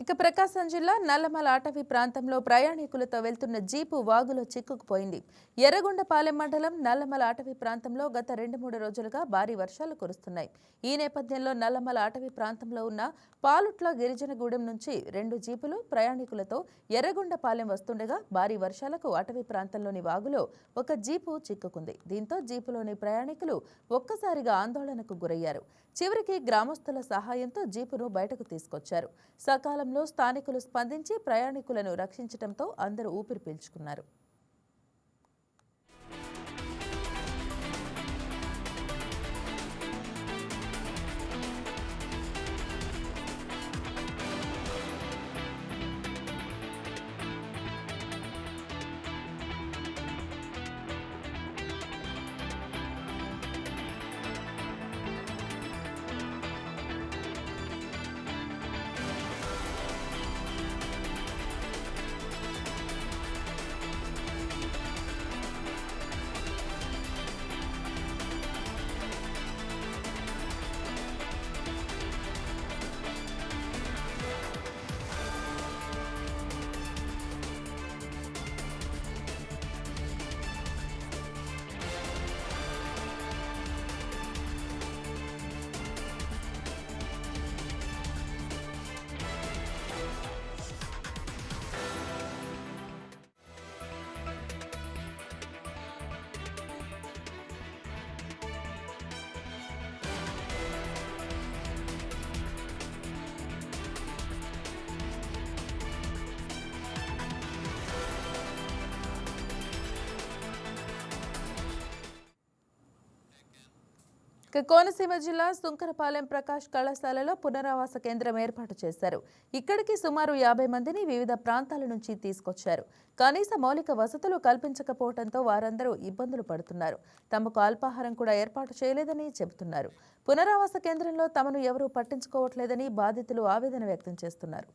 ఇక ప్రకాశం జిల్లా నల్లమల అటవీ ప్రాంతంలో ప్రయాణికులతో వెళ్తున్న జీపు వాగులో చిక్కుకుపోయింది. ఎర్రగొండపాలెం మండలం నల్లమల అటవీ ప్రాంతంలో గత రెండు మూడు రోజులుగా భారీ వర్షాలు కురుస్తున్నాయి. ఈ నేపథ్యంలో నల్లమల అటవీ ప్రాంతంలో ఉన్న పాలుట్ల గిరిజనగూడెం నుంచి రెండు జీపులు ప్రయాణికులతో ఎర్రగొండపాలెం వస్తుండగా భారీ వర్షాలకు అటవీ ప్రాంతంలోని వాగులో ఒక జీపు చిక్కుకుంది. దీంతో జీపులోని ప్రయాణికులు ఒక్కసారిగా ఆందోళనకు గురయ్యారు. చివరికి గ్రామస్తుల సహాయంతో జీపును బయటకు తీసుకొచ్చారు. సకాలంలో స్థానికులు స్పందించి ప్రయాణికులను రక్షించడంతో అందరూ ఊపిరి పీల్చుకున్నారు. కోనసీమ జిల్లా సుంకరపాలెం ప్రకాష్ కళాశాలలో పునరావాస కేంద్రం ఏర్పాటు చేశారు. ఇక్కడికి సుమారు యాభై మందిని వివిధ ప్రాంతాల నుంచి తీసుకొచ్చారు. కనీస మౌలిక వసతులు కల్పించకపోవడంతో వారందరూ ఇబ్బందులు పడుతున్నారు. తమకు అల్పాహారం కూడా ఏర్పాటు చేయలేదని చెబుతున్నారు. పునరావాస కేంద్రంలో తమను ఎవరూ పట్టించుకోవట్లేదని బాధితులు ఆవేదన వ్యక్తం చేస్తున్నారు.